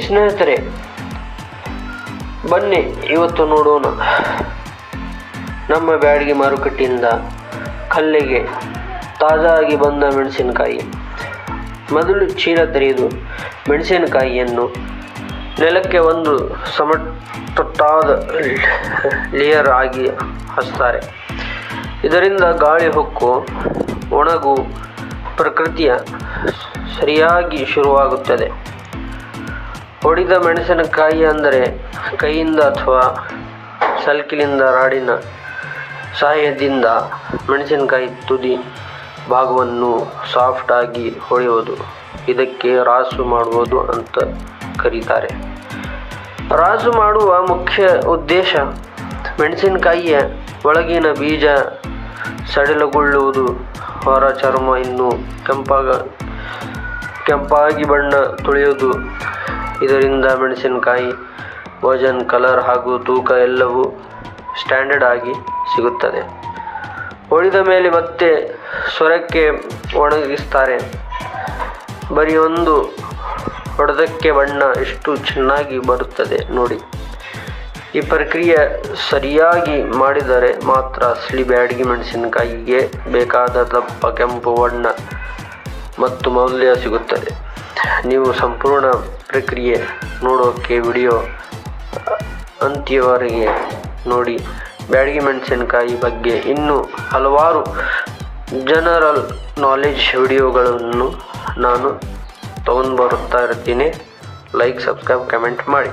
ಸ್ನೇಹಿತರೆ, ಬನ್ನಿ, ಇವತ್ತು ನೋಡೋಣ. ನಮ್ಮ ಬ್ಯಾಡಗಿ ಮಾರುಕಟ್ಟೆಯಿಂದ ಕಲ್ಲಿಗೆ ತಾಜಾಗಿ ಬಂದ ಮೆಣಸಿನಕಾಯಿ. ಮೊದಲು ಚೀಲ ತೆರೆಯದು ಮೆಣಸಿನಕಾಯಿಯನ್ನು ನೆಲಕ್ಕೆ ಒಂದು ಸಮತಟ್ಟಾದ ಲೇಯರ್ ಆಗಿ ಹಚ್ತಾರೆ. ಇದರಿಂದ ಗಾಳಿ, ಹೊಕ್ಕು, ಒಣಗು, ಪ್ರಕೃತಿಯ ಸರಿಯಾಗಿ ಶುರುವಾಗುತ್ತದೆ. ಹೊಡೆದ ಮೆಣಸಿನಕಾಯಿ ಅಂದರೆ ಕೈಯಿಂದ ಅಥವಾ ಸಲ್ಕಿಲಿಂದ ರಾಡಿನ ಸಹಾಯದಿಂದ ಮೆಣಸಿನಕಾಯಿ ತುದಿ ಭಾಗವನ್ನು ಸಾಫ್ಟ್ ಆಗಿ ಹೊಳೆಯುವುದು. ಇದಕ್ಕೆ ರಾಸು ಮಾಡುವುದು ಅಂತ ಕರೀತಾರೆ. ರಾಸು ಮಾಡುವ ಮುಖ್ಯ ಉದ್ದೇಶ ಮೆಣಸಿನಕಾಯಿಯ ಒಳಗಿನ ಬೀಜ ಸಡಿಲಗೊಳ್ಳುವುದು. ಹೊರ ಚರ್ಮ ಇನ್ನೂ ಕೆಂಪಾಗ, ಕೆಂಪಾಗಿ ಬಣ್ಣ ತುಳಿಯುವುದು. ಇದರಿಂದ ಮೆಣಸಿನಕಾಯಿ ವಜನ್ ಕಲರ್ ಹಾಗೂ ತೂಕ ಎಲ್ಲವೂ ಸ್ಟ್ಯಾಂಡರ್ಡ್ ಆಗಿ ಸಿಗುತ್ತದೆ. ಉಳಿದ ಮೇಲೆ ಮತ್ತೆ ಸ್ವರಕ್ಕೆ ಒಣಗಿಸ್ತಾರೆ. ಬರೀ ಒಂದು ಹೊಡೆದಕ್ಕೆ ಬಣ್ಣ ಎಷ್ಟು ಚೆನ್ನಾಗಿ ಬರುತ್ತದೆ ನೋಡಿ. ಈ ಪ್ರಕ್ರಿಯೆ ಸರಿಯಾಗಿ ಮಾಡಿದರೆ ಮಾತ್ರ ಅಸಲಿ ಬ್ಯಾಡಗಿ ಮೆಣಸಿನಕಾಯಿಗೆ ಬೇಕಾದ ದಪ್ಪ ಕೆಂಪು ಬಣ್ಣ ಮತ್ತು ಮೌಲ್ಯ ಸಿಗುತ್ತದೆ. ನೀವು ಸಂಪೂರ್ಣ ಪ್ರಕ್ರಿಯೆ ನೋಡೋಕ್ಕೆ ವಿಡಿಯೋ ಅಂತ್ಯವರೆಗೆ ನೋಡಿ. ಬ್ಯಾಡಗಿ ಮೆಣಸಿನಕಾಯಿ ಬಗ್ಗೆ ಇನ್ನೂ ಹಲವಾರು ಜನರಲ್ ನಾಲೆಜ್ ವಿಡಿಯೋಗಳನ್ನು ನಾನು ತಗೊಂಡು ಬರುತ್ತಾ ಇರ್ತೀನಿ. ಲೈಕ್, ಸಬ್ಸ್ಕ್ರೈಬ್, ಕಮೆಂಟ್ ಮಾಡಿ.